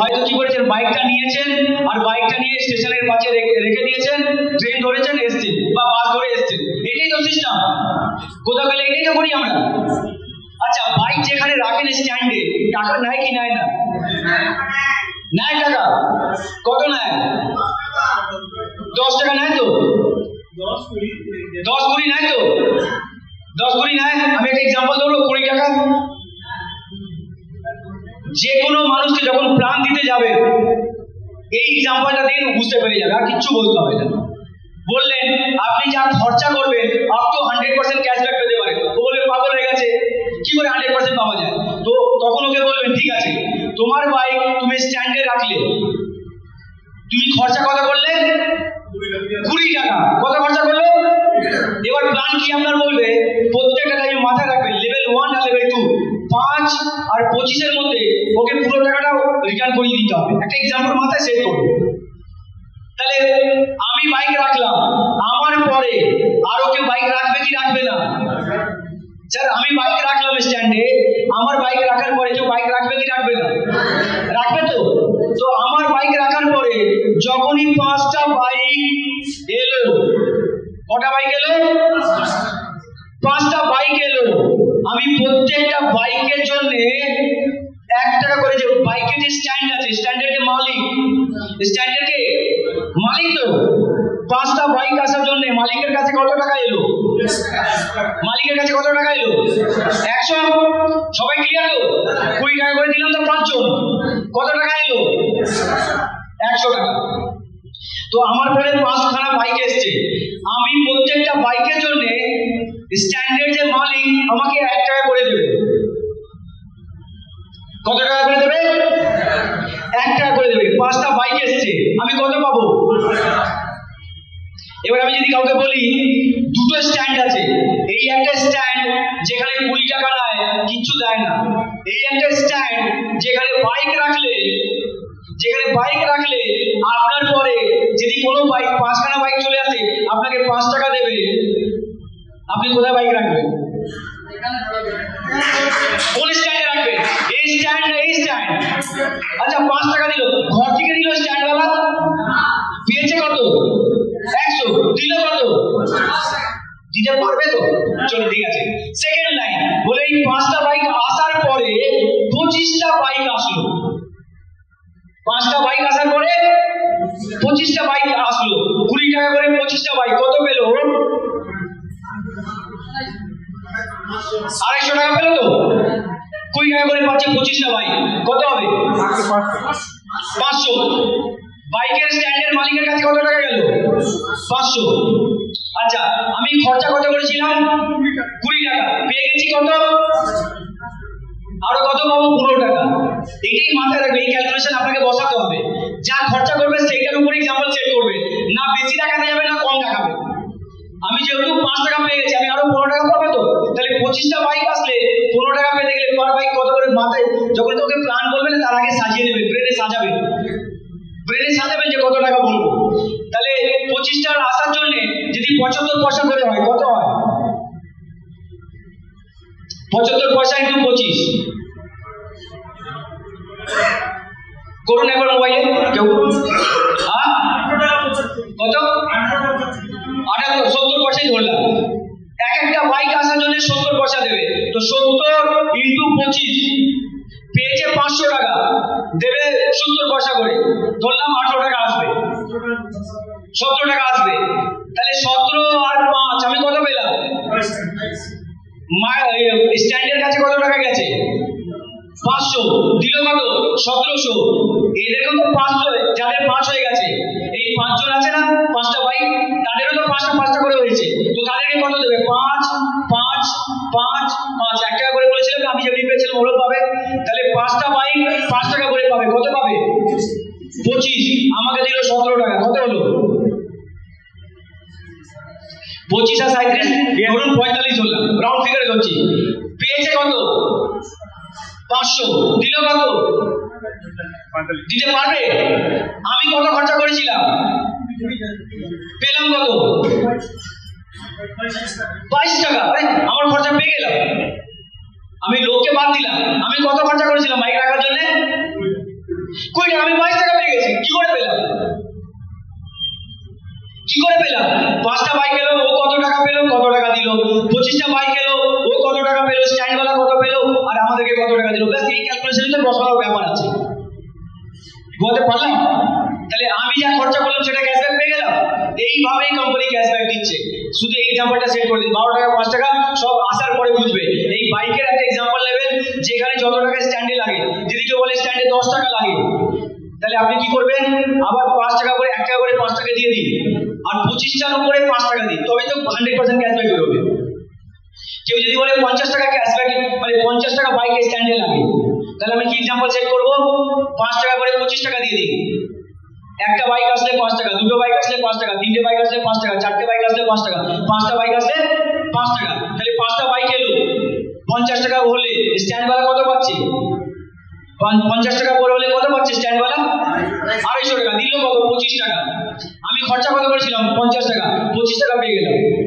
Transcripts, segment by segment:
হয়তো কি করেছেন? বাইকটা নিয়েছেন আর বাইকটা নিয়ে স্টেশনের পাশে রেখে দিয়েছেন। ট্রেন ধরেছেন, এসছেন বা বাস ধরে এসছেন। এটাই তো সিস্টেম কোথাও গেলে এটাই তো করি আমরা। আচ্ছা বাইক যেখানে রাখেন স্ট্যান্ডে টাকা নেয় কি নেয় না? নেয় টাকা। কত নেয়? দশ টাকা নেয় তো? দশ কুড়ি নেয় তো? দশ কুড়ি নেয়? আমি একটা এক্সাম্পল ধরো কুড়ি টাকা যে কোনো মানুষকে যখন প্রাণ দিতে যাবে, এই এক্সাম্পলটা দিয়ে বুঝতে পেরে যাবে, আর কিচ্ছু বলতে হবে না। বললেন, আপনি যা খরচা করবেন up to hundred percent cashback পেতে পারেন। ও বলে, পাগল হয়ে গেছে। কি করে হান্ড্রেড পার্সেন্ট পাওয়া যায়? তো তখন ওকে বলবেন ঠিক আছে, তোমার বাইক তুমি স্ট্যান্ডে রাখলে, তুমি খরচা কত করলে? কুড়ি টাকা। কত খরচা করলে? এবার প্ল্যান কি আপনার বলবে? প্রত্যেকটা টাইমে মাথায় রাখবেন লেভেল ওয়ান আর লেভেল টু আর পঁচিশের মধ্যে ওকে পুরো টাকাটাও রিটার্ন করিয়ে দিতে হবে। একটা এক্সাম্পল মাথায় সেট করুন তাহলে আমি বাইক রাখলাম, আমার পরে আর কেউ বাইক রাখবে কি রাখবে না? স্যার, আমি বাইক রাখলাম স্ট্যান্ডে আমার বাইক রাখার পরে কেউ বাইক রাখবে কি রাখবে না? রাখবে তো? তো আমার বাইক রাখার পরে যখনই পাঁচটা বাইক এলো, কটা বাইক এলো? পাঁচটা বাইক এলো। আমি প্রত্যেকটা বাইকের জন্য এক টাকা করে যে বাইকের যে স্ট্যান্ড আছে স্ট্যান্ডের যে মালিক স্ট্যান্ডের কে মালিক তো, পাঁচটা বাইক আসার জন্য মালিকের কাছে কত টাকা এলো? মালিকের কাছে কত টাকা এলো? একশো? সবাই ক্লিয়ার তো? কুড়ি টাকা করে দিলাম তো পাঁচজন। কত টাকা করে দেবে? এক টাকা করে দেবে। পাঁচটা বাইক এসছে। আমি কত পাবো? এবার আমি যদি কাউকে বলি, দুটো স্ট্যান্ড আছে। এই একটা স্ট্যান্ড যেখানে কুড়ি টাকা নেয়, কিচ্ছু দেয় না। এই একটা স্ট্যান্ড যেখানে বাইক রাখলে, যেখানে বাইক রাখলে আপনার পরে যদি কোনো বাইক পাঁচখানা বাইক চলে আসে, আপনাকে পাঁচ টাকা দেবে। আপনি কোথায় বাইক রাখবেন? কোন স্ট্যান্ডে রাখবেন এই স্ট্যান্ড না এই স্ট্যান্ড আচ্ছা পাঁচ টাকা দিল। ঘর থেকে দিল স্ট্যান্ডওয়ালা পেয়েছে কত? একশো। দিল কত? দিতে পারবে তো? চলো, ঠিক আছে। সেকেন্ড লাইন বলে এই পাঁচটা বাইক আসার পরে পঁচিশটা বাইক আসলো। পাঁচটা বাইক আসার পরে পঁচিশটা বাইক আসলো। কুড়ি টাকা করে পঁচিশটা বাইক কত পেল? আড়াইশো টাকা পেল তো? কুড়ি টাকা করে পাচ্ছে পঁচিশটা ভাই? কত হবে? পাঁচশো। বাইকের স্ট্যান্ডের মালিকের কাছে কত টাকা গেল? পাঁচশো। আচ্ছা আমি খরচা কত করেছিলাম? কুড়ি টাকা। পেয়ে গেছি কত? আরও কত পাবো? পনেরো টাকা। এটাই মাথায় রাখবে, এই ক্যালকুলেশন আপনাকে বসাতে হবে। যা খরচা করবে সেইটার উপরে এক্সাম্পল সেট করবে। না বেশি না দেখাবে আমি যেহেতু পাঁচ টাকা পেয়ে গেছি আমি আরও পনেরো টাকা পাবো তো? তাহলে পঁচিশটা বাইক আসলে পনেরো টাকা পেতে গেলে পার বাইক কত করে মাথায়? যখন তোকে প্ল্যান বলবে না তার আগে সাজিয়ে নেবে ব্রেনে সাজাবে। ব্রেনে সাজাবেন যে কত টাকা বলব। তাহলে পঁচিশটার আসার জন্য যদি পঁচাত্তর পয়সা করে হয় কত হয়? পঁচাত্তর পয়সা ইন্টু পঁচিশ। করুন একবার মোবাইলে কেউ? হ্যাঁ? কত? আটাত্তর সত্তর পয়সাই ধরলাম এক একটা বাইক আসার জন্য সত্তর পয়সা দেবে। তো সত্তর ইন্টু পঁচিশ, পেয়েছে পাঁচশো টাকা, দেবে সত্তর পয়সা করে। ধরলাম আঠারো টাকা আসবে। সত্তর টাকা আসবে। তাহলে সতেরো আর পাঁচ, আমি কত পেলাম? স্ট্যান্ডের কাছে কত টাকা গেছে? পাঁচশো, দিল কত? সতেরোশো। এদেরও তো পাঁচশো যাদের পাঁচ হয়ে পাঁচটা পাঁচটা করে হয়েছে। তো তাদেরকে কত দেবে? পাঁচ পাঁচ পাঁচ পাঁচ। এক টাকা করে বলেছিলাম আমি যেমনি পেয়েছিলাম, ওরও পাবে। তাহলে পাঁচটা বাইক পাঁচ টাকা করে পাবে। কত পাবে? পঁচিশ। আমাকে দিল সতেরো টাকা। কত হলো? পঁচিশ আর সাঁত্রিশ ধরুন পঁয়তাল্লিশ ধরলাম। রাউন্ড ফিগারে ধরছি। পেয়েছে কত? পাঁচশো। দিল কত? দিতে পারবে? আমি কত খরচা করেছিলাম? পেলাম কত? বাইশ টাকা। আমার খরচা পেয়ে গেলাম। আমি লোককে বাদ দিলাম। আমি কত খরচা করেছিলাম বাইক রাখার জন্য? কুড়ি আমি বাইশ টাকা পেয়ে গেছি। কি করে পেলাম? কি করে পেলাম? পাঁচটা বাইক এলো, ও কত টাকা পেল, কত টাকা দিল? পঁচিশটা বাইক এলো, ও কত টাকা পেল? স্ট্যান্ডওয়ালা কত পেল? আর আমাদেরকে কত টাকা দিল? ব্যাস, এই ক্যালকুলেশনে তো বসানোর ব্যাপার আছে। বলতে পারলাম তাহলে আমি যা খরচা করলাম সেটা ক্যাশব্যাক পেয়ে গেলাম? এইভাবেই কোম্পানি ক্যাশব্যাক দিচ্ছে। শুধু এই এক্সাম্পলটা সেট করে দিন বারো টাকা, পাঁচ টাকা সব আসার পরে বুঝবে। এই বাইকের একটা এক্সাম্পল নেবেন যেখানে যত টাকা স্ট্যান্ডে লাগে। যদি কেউ বলে স্ট্যান্ডে দশ টাকা লাগে, তাহলে আপনি কি করবেন? আবার পাঁচ টাকা করে, এক টাকা করে পাঁচ টাকা দিয়ে দিন। আর পঁচিশ পঁচিশটার উপরে পাঁচ টাকা দিন। তবে তো হান্ড্রেড পার্সেন্ট ক্যাশব্যাক বেরোবে। কেউ যদি বলে পঞ্চাশ টাকা ক্যাশব্যাক মানে পঞ্চাশ টাকা বাইকে স্ট্যান্ডে লাগে তাহলে আমি কি এক্সাম্পল সেট করব পাঁচ টাকা করে পঁচিশ টাকা দিয়ে দিই একটা বাইক আসলে পাঁচ টাকা, দুটো বাইক আসলে পাঁচ টাকা, তিনটে বাইক আসলে পাঁচ টাকা, চারটে বাইক আসলে পাঁচ টাকা, পাঁচটা বাইক আসলে পাঁচ টাকা। তাহলে পাঁচটা বাইক এলো, পঞ্চাশ টাকা হলে স্ট্যান্ডওয়ালা কত পাচ্ছে? পঞ্চ- পঞ্চাশ টাকা করে হলে কত পাচ্ছে স্ট্যান্ডওয়ালা আড়াইশো টাকা, দিল কত পঁচিশ টাকা। আমি খরচা কত করেছিলাম? পঞ্চাশ টাকা, পঁচিশ টাকা পেয়ে গেলাম।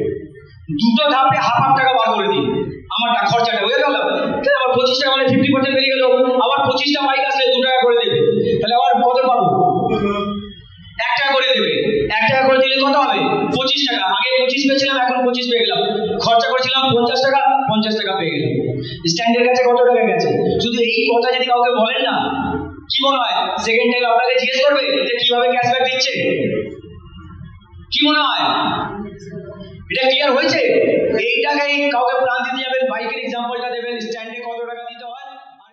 দুটো ধাপে হাফ হাফ টাকা বার করে দিই। আমার টাকা খরচাটা হয়ে গেল আবার পঁচিশ টাকা মানে ফিফটি পার্সেন্ট বেরিয়ে গেল। আবার পঁচিশটা বাইক আসলে দু টাকা করে দেবে তাহলে আবার কত পাবো? কত হবে? পঁচিশ টাকা। আগে পঁচিশ পেয়েছিলাম, এখন পঁচিশ পেয়ে গেলাম। খরচা করেছিলাম পঞ্চাশ টাকা পঞ্চাশ টাকা পেয়ে গেলাম। স্ট্যান্ডের কাছে কত টাকা গেছে? শুধু এই কথা যদি কাউকে বলেন না, কি মনে হয়? সেকেন্ড টাইম আপনাকে জিজ্ঞেস করবে যে কীভাবে ক্যাশব্যাক দিচ্ছে? কি মনে হয়? এটা ক্লিয়ার হয়েছে? এই টাকায় কাউকে প্রাণ দিতে যাবেন বাইকের এক্সাম্পলটা দেবেন স্ট্যান্ডে